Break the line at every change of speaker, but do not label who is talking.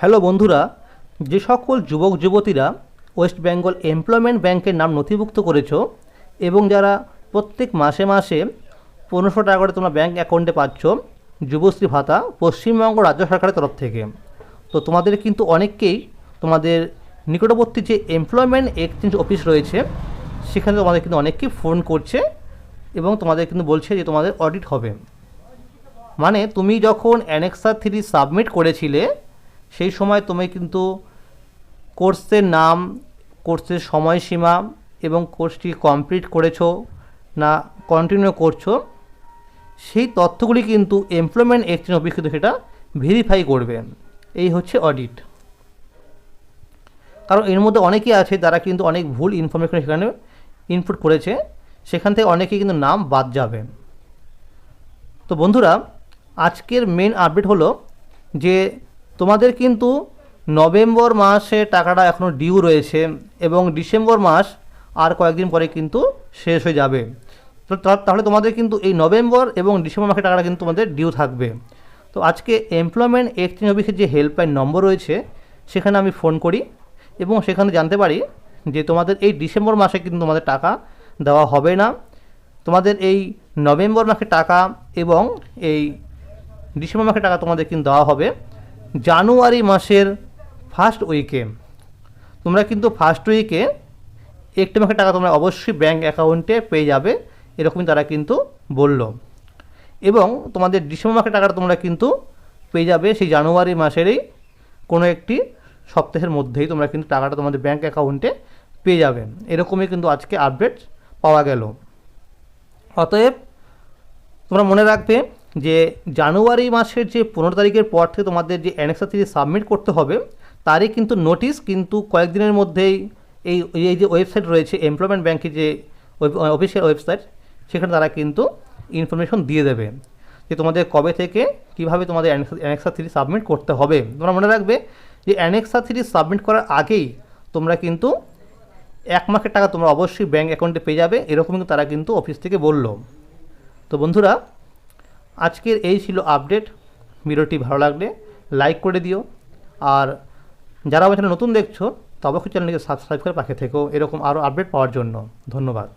Hello বন্ধুরা, যে সকল যুবক যুবতীরা ওয়েস্ট বেঙ্গল এমপ্লয়মেন্ট ব্যাংকের নাম নথিভুক্ত করেছ এবং যারা প্রত্যেক মাসে মাসে পনেরোশো টাকা করে তোমরা ব্যাঙ্ক অ্যাকাউন্টে পাচ্ছ, যুবশ্রী ভাতা পশ্চিমবঙ্গ রাজ্য সরকারের তরফ থেকে। তো তোমাদের কিন্তু অনেককেই তোমাদের নিকটবর্তী যে এমপ্লয়মেন্ট এক্সচেঞ্জ অফিস রয়েছে, সেখানে তোমাদের কিন্তু অনেককেই ফোন করছে এবং তোমাদের কিন্তু বলছে যে তোমাদের অডিট হবে। মানে তুমি যখন অ্যানেক্সা থ্রি সাবমিট করেছিলে সেই সময় তুমি কিন্তু কোর্সের নাম, কোর্সের সময়সীমা এবং কোর্সটি কমপ্লিট করেছ না কন্টিনিউ করছ, সেই তথ্যগুলি কিন্তু এমপ্লয়মেন্ট এক্সচেঞ্জ অফিস কিন্তু সেটা ভেরিফাই করবে। এই হচ্ছে অডিট কারণ এর মধ্যে অনেকেই আছে যারা কিন্তু অনেক ভুল ইনফরমেশন সেখানে ইনপুট করেছে, সেখান থেকে অনেকেই কিন্তু নাম বাদ যাবে। তো বন্ধুরা, আজকের মেন আপডেট হলো যে তোমাদের কিন্তু নভেম্বর মাসে টাকাটা এখনও ডিউ রয়েছে এবং ডিসেম্বর মাস আর কয়েকদিন পরে কিন্তু শেষ হয়ে যাবে। তো তাহলে তোমাদের কিন্তু এই নভেম্বর এবং ডিসেম্বর মাসে টাকাটা কিন্তু তোমাদের ডিউ থাকবে। তো আজকে এমপ্লয়মেন্ট এক্সচেঞ্জ অফিসের যে হেল্পলাইন নম্বর রয়েছে, সেখানে আমি ফোন করি এবং সেখানে জানতে পারি যে তোমাদের এই ডিসেম্বর মাসে কিন্তু তোমাদের টাকা দেওয়া হবে না। তোমাদের এই নভেম্বর মাসে টাকা এবং এই ডিসেম্বর মাসে টাকা তোমাদের কিন্তু দেওয়া হবে। জানুয়ারি মাসের ফার্স্ট উইকে তোমরা কিন্তু ফার্স্ট উইকে একটি মাসের টাকা তোমরা অবশ্যই ব্যাঙ্ক অ্যাকাউন্টে পেয়ে যাবে, এরকমই তারা কিন্তু বলল। এবং তোমাদের ডিসেম্বর মাসের টাকাটা তোমরা কিন্তু পেয়ে যাবে, সেই জানুয়ারি মাসেরই কোনো একটি সপ্তাহের মধ্যেই তোমরা কিন্তু টাকাটা তোমাদের ব্যাঙ্ক অ্যাকাউন্টে পেয়ে যাবে। এরকমই কিন্তু আজকে আপডেট পাওয়া গেল। অতএব তোমরা মনে রাখবে যে জানুয়ারি মাসের যে পনেরো তারিখের পর থেকে তোমাদের যে অ্যানেক্সা থ্রি সাবমিট করতে হবে, তারই কিন্তু নোটিশ কিন্তু কয়েকদিনের মধ্যেই এই এই যে ওয়েবসাইট রয়েছে এমপ্লয়মেন্ট ব্যাংকের যে অফিসিয়াল ওয়েবসাইট সেখানে তারা কিন্তু ইনফরমেশন দিয়ে দেবে যে তোমাদের কবে থেকে কীভাবে তোমাদের অ্যানেক্সা থ্রি সাবমিট করতে হবে। তোমরা মনে রাখবে যে অ্যানেক্সা থ্রি সাবমিট করার আগেই তোমরা কিন্তু এক মাসের টাকা তোমরা অবশ্যই ব্যাঙ্ক অ্যাকাউন্টে পেয়ে যাবে এরকম কিন্তু তারা কিন্তু অফিস থেকে বলল। তো বন্ধুরা আজকের এই ছিল আপডেট ভিডিওটি ভালো লাগলে লাইক করে দিও। আর যারা আমার নতুন দেখছ তো অবশ্যই চ্যানেলকে সাবস্ক্রাইব করে পাখে থেকেও এরকম আরও আপডেট পাওয়ার জন্য। ধন্যবাদ।